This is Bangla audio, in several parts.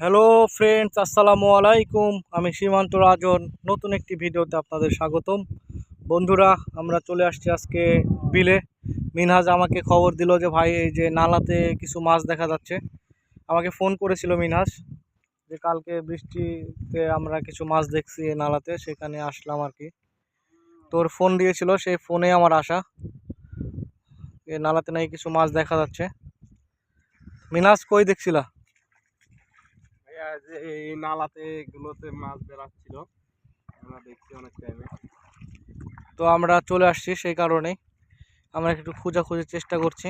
হ্যালো ফ্রেন্ডস আসসালামু আলাইকুম। আমি সীমান্ত রাজন। নতুন একটি ভিডিওতে আপনাদের স্বাগতম। বন্ধুরা, আমরা চলে আসছি আজকে বিলে। মিনহাজ আমাকে খবর দিল যে, ভাই, এই যে নালাতে কিছু মাছ দেখা যাচ্ছে। আমাকে ফোন করেছিল মিনহাজ যে, কালকে বৃষ্টিতে আমরা কিছু মাছ দেখছি এই নালাতে, সেখানে আসলাম আর কি। তোর ফোন দিয়েছিল, সেই ফোনে আমার আসা এই নালাতে নাকি কিছু মাছ দেখা যাচ্ছে। মিনহাজ কই দেখছিলা? যে এই নালাতে এগুলোতে মাছ বেরাচ্ছিল আমরা দেখছি অনেক টাইমে তো আমরা চলে আসছি সেই কারণেই। আমরা একটু খোঁজাখুঁজির চেষ্টা করছি।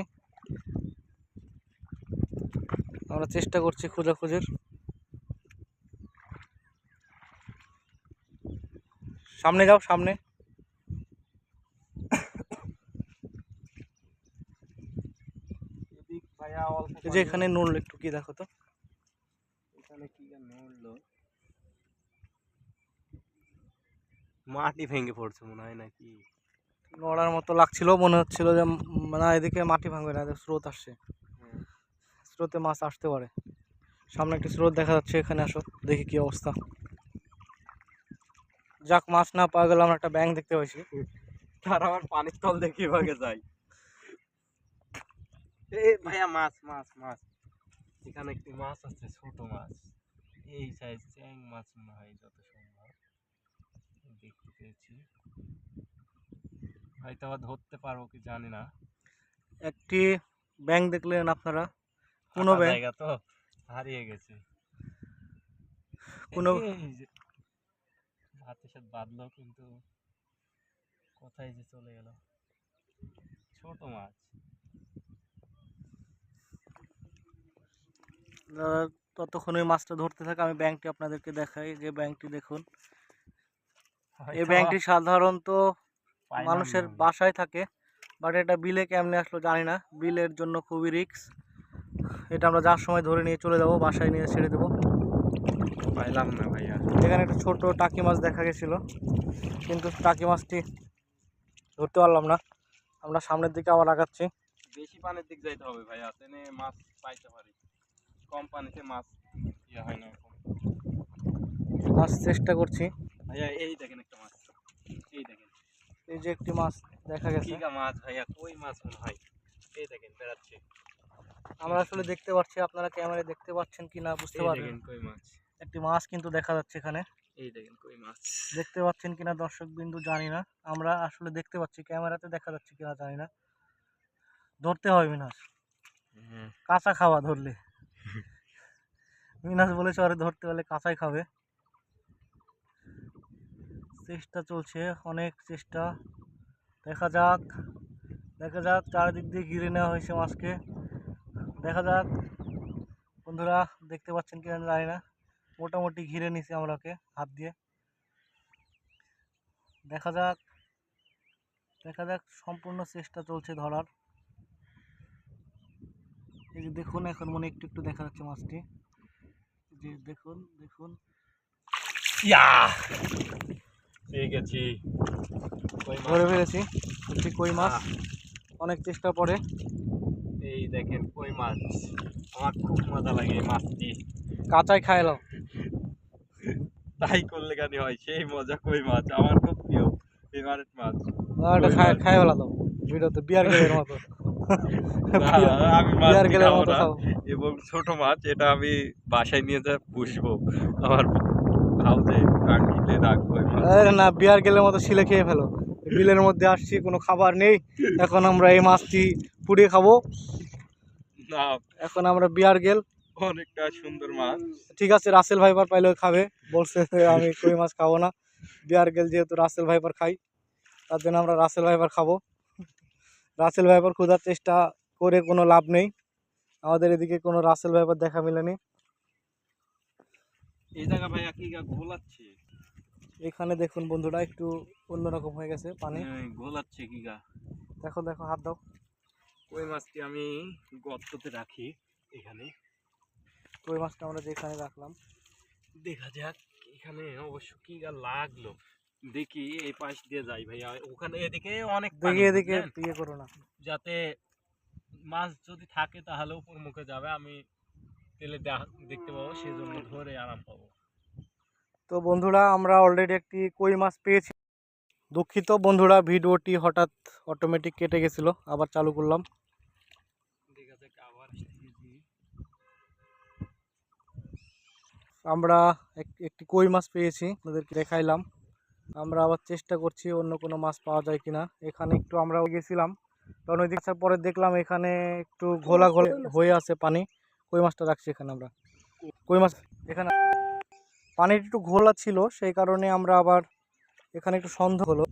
আমরা চেষ্টা করছি খোঁজাখুঁজির। সামনে যাও সামনে। যে এখানে নুন একটু কি দেখো তো এখানে কি যেন উঠল মাটি ভেঙে পড়ছে মনে হয় নাকি? নড়ার মতো লাগছিল মনে হচ্ছিল যে না এদিকে মাটি ভাঙবে না এদিকে স্রোত আসছে। হ্যাঁ। স্রোতে মাছ আসতে পারে। সামনে একটি স্রোত দেখা যাচ্ছে এখানে আসো দেখি কি অবস্থা। যাক মাছ না পাওয়া গেলে আমরা একটা ব্যাংক দেখতে পাইছি। তার আবার পানির তল দেখে ভাগে যায় এ ভাইয়া মাছ মাছ মাছ। এখানে একটি মাছ আছে ছোট মাছ। এই সাইজ চ্যাং মাছ মনে হয় যত দেখতে পেয়েছি। হয়তো আবার ধরতে পারব কি জানি না। একটি ব্যাংক দেখলেন আপনারা? কোনো ব্যাংক তো হারিয়ে গেছে। কোনো- হাতের সাথে বাঁধলো কিন্তু কোথায় যে চলে গেল। ছোট মাছ। ততক্ষণ ওই মাছটা ধরতে থাকে আমি ব্যাংকটি আপনাদেরকে দেখাই যে ব্যাংকটি দেখুন। এই ব্যাংকটি সাধারণত মানুষের বাসায় থাকে বাট এটা বিলে কেমনে আসলো জানি না। বিলের জন্য খুবই রিস্ক। এটা আমরা যার সময় ধরে নিয়ে চলে যাব বাসায় নিয়ে ছেড়ে দেবো। পাইলাম না ভাইয়া। এখানে একটা ছোট টাকি মাছ দেখা গেছিল কিন্তু টাকি মাছটি ধরতে পারলাম না। আমরা সামনের দিকে আবার আগাচ্ছি। বেশি পানির দিক যাইতে হবে ভাইয়া তেনে মাছ পাইতে পারি। কম পানিতে মাছ ইয়ে হয় না মাছ চেষ্টা করছি। ভাইয়া এই দেখেন একটা মাছ। এই দেখেন। এই যে একটি মাছ দেখা গেছে। কিগা মাছ ভাইয়া কই মাছ মনে হয়? এই দেখেন বেড়াচ্ছে। আমরা আসলে দেখতে পাচ্ছি আপনারা ক্যামেরায় দেখতে পাচ্ছেন কি না বুঝতে পারবেন কই মাছ। একটি মাছ কিন্তু দেখা যাচ্ছে এখানে। এই দেখেন কই মাছ। দেখতে পাচ্ছেন কিনা দর্শক বিন্দু জানি না। আমরা আসলে দেখতে পাচ্ছি ক্যামেরাতে দেখা যাচ্ছে কিনা জানি না। ধরতে হবে মিনাস। হ্যাঁ। কাঁচা খাওয়া ধরলে। মিনাস বলেছে আরে ধরতে হলে কাঁচাই খাবে। চেষ্টা চলছে, অনেক চেষ্টা। দেখা যাক দেখা যাক চারিদিক দিয়ে ঘিরে নেওয়া হয়েছে মাছকে। দেখা যাক, বন্ধুরা দেখতে পাচ্ছেন কিনা জানি না। মোটামুটি ঘিরে নিছি আমরা ওকে হাত দিয়ে। দেখা যাক দেখা যাক সম্পূর্ণ চেষ্টা চলছে ধরার। এই যে দেখুন, এখন মনে একটু একটু দেখা যাচ্ছে মাছটি। যে দেখুন দেখুন। ইয়া! পেয়ে গেছি ধরে ফেলেছি একটি কই মাছ? অনেক চেষ্টা পরে এই দেখেন কই মাছ। আমার খুব মজা লাগে এই মাছটি। কাঁচাই খাইলাম তাই করলে কেন হয়? সেই মজা কই মাছ? আমার খুব প্রিয় ফেভারিট মাছ। ওটা খাই। খাই ফেলাম ভিডিওতে বিয়ার গেলের মতো। আমি বিয়ার গেলের মতো এবং ছোট মাছ এটা আমি বাসায় নিয়ে যা পুষবো। আমার হাউসে টাঙ্কিতে রাখব আরে না বিয়ার গেলের মতো শিলে খেয়ে ফেলো। বিলের মধ্যে আসছি কোনো খাবার নেই। এখন আমরা এই মাছটি পুড়িয়ে খাব। না। এখন আমরা বিয়ার গেল। অনেকটা সুন্দর মাছ। ঠিক আছে রাসেল ভাইপার পাইলেও খাবে। বলছে আমি কই মাছ খাব না। বিয়ার গেল যেহেতু রাসেল ভাইপার খাই তার জন্য আমরা রাসেল ভাইপার খাব। রাসেল ভাইপার খোঁজার চেষ্টা করে কোনো লাভ নেই। আমাদের এদিকে কোনো রাসেল ভাইপার দেখা মেলেনি। এই জায়গা ভাইয়া কি গা ঘোলাচ্ছে? এখানে দেখুন বন্ধুরা একটু অন্যরকম হয়ে গেছে পানি। ঘোলাচ্ছে কি গা? দেখো দেখো হাত দাও। কই মাছটি আমি গর্ততে রাখি এখানে। কই মাছটা আমরা যেখানে রাখলাম? দেখা যাক এখানে অবশ্য কি গা লাগল। দেখি এই পাশ দিয়ে যাই ভাইয়া। ওখানে এদিকে অনেক দেখি এদিকে? ইয়ে করো না। যাতে মাছ যদি থাকে তাহলে উপর মুখে যাবে আমি তেলে দেখতে পাবো সেজন্য ধরে আরাম পাবো। তো বন্ধুরা আমরা অলরেডি একটি কই মাছ পেয়েছি। দুঃখিত বন্ধুরা ভিডিওটি হঠাৎ অটোমেটিক কেটে গেছিল আবার চালু করলাম। আমরা এক- একটি কই মাছ পেয়েছি ওদেরকে দেখাইলাম। আমরা আবার চেষ্টা করছি অন্য কোনো মাছ পাওয়া যায় কিনা। এখানে একটু আমরা গেছিলাম কারণ ওই দিক আসার পরে দেখলাম এখানে একটু ঘোলা ঘোলা হয়ে আছে পানি। কই মাছটা রাখছি এখানে আমরা। কই মাছ এখানে পানির একটু ঘোলা ছিল সেই কারণে আমরা আবার এখানে একটু সন্দেহ হলো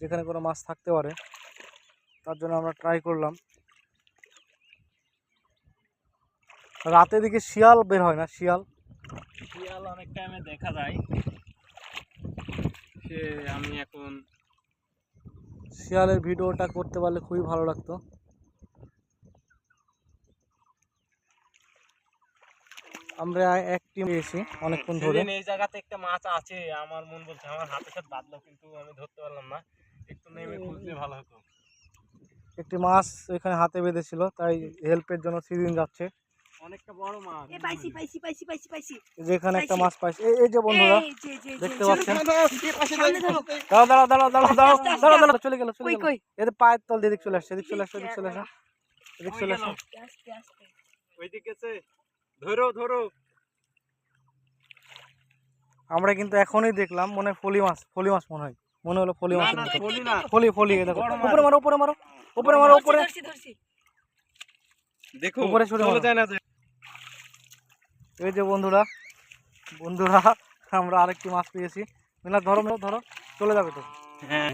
যেখানে কোনো মাছ থাকতে পারে। তার জন্য আমরা ট্রাই করলাম। রাতের দিকে শিয়াল বের হয় না শিয়াল? শিয়াল অনেক টাইমে দেখা যায়। সে আমি এখন শিয়ালের ভিডিওটা করতে পারলে খুবই ভালো লাগতো। আমরা এক টিম পেয়েছি অনেকক্ষণ ধরে। সেদিন এই জায়গাতে একটা মাছ আছে আমার মন বলছে আমার হাতের সাথে বাঁধলো কিন্তু আমি ধরতে পারলাম না। একটু নেমে খুঁজলে ভালো হতো। একটি মাছ এখানে হাতে বেঁধেছিল তাই হেল্পের জন্য সিজন যাচ্ছে। অনেকটা বড় মাছ। এ পাইছি পাইছি পাইছি পাইছি পাইছি। যেখানে একটা মাছ পাইছে। এই- এই যে বন্ধুরা দেখতে পাচ্ছেন? দাঁড়াও দাঁড়াও। দাঁড়াও দাঁড়াও দাঁড়াও আস্তে, আস্তে, দাঁড়াও দাঁড়াও চলে গেল চলে গেল। কই? এদের পায়ের তল দিয়ে এদিক চলে আসছে এদিক চলে আসছে এদিক চলে আসছে এদিক চলে আসছে। আস্তে আস্তে। আস্তে ওইদিকে আছে ধরো ধরো। আমরা কিন্তু এখনই দেখলাম মনে হয় ফলি মাছ ফলি মাছ মনে হয়। মনে হলো ফলি মাছ না ফলি ফলি দেখো। উপরে মারো উপরে মারো উপরে মারো উপরে। ধরছি ধরছি দেখো উপরে ছুড়ে চলে মারো। যায় না এই যে বন্ধুরা বন্ধুরা আমরা আরেকটি মাছ পেয়েছি। মিনা ধরো ধরো চলে যাবে তো। হ্যাঁ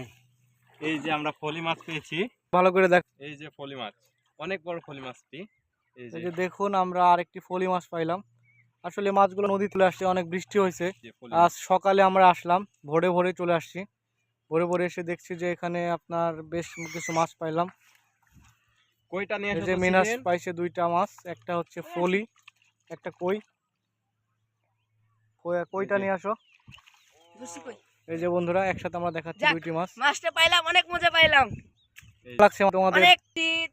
এই যে আমরা ফলি মাছ পেয়েছি। ভালো করে দেখ। এই যে ফলি মাছ অনেক বড় ফলি মাছটি। এই যে দেখুন আমরা আরেকটি ফলি মাছ পাইলাম। আসলে মাছগুলো নদী তুলে আসছে অনেক বৃষ্টি হয়েছে। আজ সকালে আমরা আসলাম ভোরে ভোরে চলে আসছি। ভোরে ভোরে এসে দেখছি যে এখানে আপনার বেশ কিছু মাছ পাইলাম। কইটা নিয়ে এই যে মিনাস পাইছে দুইটা মাছ একটা হচ্ছে ফলি একটা কই। কই- কইটা নিয়ে আসো। এই যে বন্ধুরা একসাথে আমরা দেখাচ্ছি দুইটি মাছ। মাছটা পাইলাম অনেক মজা পাইলাম। লাগছে তোমাদের?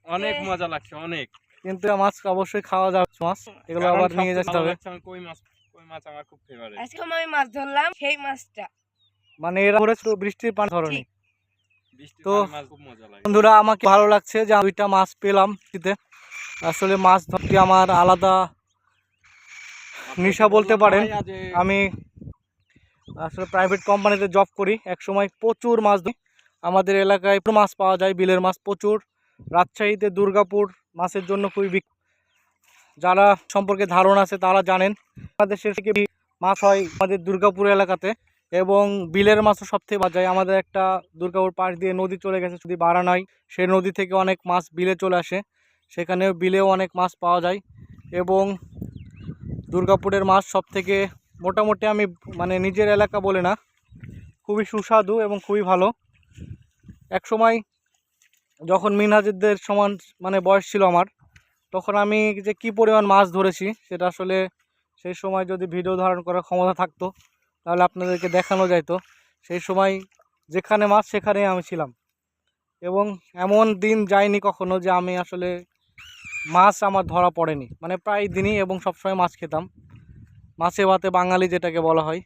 অনেক মজা লাগছে অনেক। কিন্তু মাছ অবশ্যই খাওয়া যাবে মাছ। এগুলো আবার নিয়ে যেতে হবে। কই মাছ কই মাছ আমার খুব ফেভারিট আজকে আমি মাছ ধরলাম সেই মাছটা। মানে এরা করে বৃষ্টির পানি ধরনি। তো- পানির মাছ খুব মজা লাগে। বন্ধুরা আমাকে ভালো লাগছে যে দুইটা মাছ পেলাম শীতে। আসলে মাছ ধরতে আমার আলাদা নেশা বলতে পারেন। আমি আসলে প্রাইভেট কোম্পানিতে জব করি এক সময় প্রচুর মাছ ধরি। আমাদের এলাকায় প্রচুর মাছ পাওয়া যায় বিলের মাছ প্রচুর। রাজশাহীতে দুর্গাপুর মাছের জন্য খুবই বিক যারা সম্পর্কে ধারণা আছে তারা জানেন। বাংলাদেশের থেকে মাছ হয় আমাদের দুর্গাপুর এলাকাতে এবং বিলের মাছও সবথেকে বাজায় আমাদের একটা দুর্গাপুর পাশ দিয়ে নদী চলে গেছে, যদি বাড়া নয় সেই নদী থেকে অনেক মাছ বিলে চলে আসে। সেখানেও বিলেও অনেক মাছ পাওয়া যায় এবং দুর্গাপুরের মাছ সব থেকে মোটামুটি আমি মানে নিজের এলাকা বলে না, খুবই সুস্বাদু এবং খুবই ভালো। এক সময় যখন মিনহাজিদের সমান মানে বয়স ছিল আমার, তখন আমি যে কি পরিমাণ মাছ ধরেছি সেটা আসলে সেই সময় যদি ভিডিও ধারণ করার ক্ষমতা থাকতো, তাহলে আপনাদেরকে দেখানো যাইতো। সেই সময় যেখানে মাছ সেখানেই আমি ছিলাম। এবং এমন দিন যায়নি কখনো যে আমি আসলে মাছ আমার ধরা পড়েনি। মানে প্রায় দিনই এবং সবসময় মাছ খেতাম। মাছে ভাতে বাঙালি যেটাকে বলা হয়।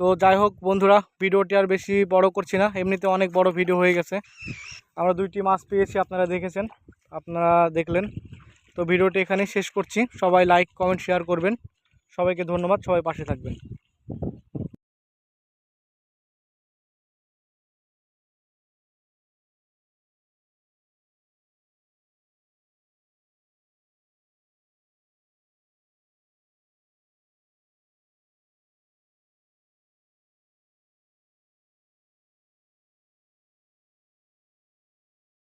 তো যাই হোক বন্ধুরা, ভিডিওটি আর বেশি বড় করছি না। এমনিতে অনেক বড় ভিডিও হয়ে গেছে। আমরা দুইটি মাছ পেয়েছি, আপনারা দেখেছেন, আপনারা দেখলেন। তো ভিডিওটি এখানেই শেষ করছি। সবাই লাইক কমেন্ট শেয়ার করবেন। সবাইকে ধন্যবাদ, সবাই পাশে থাকবেন।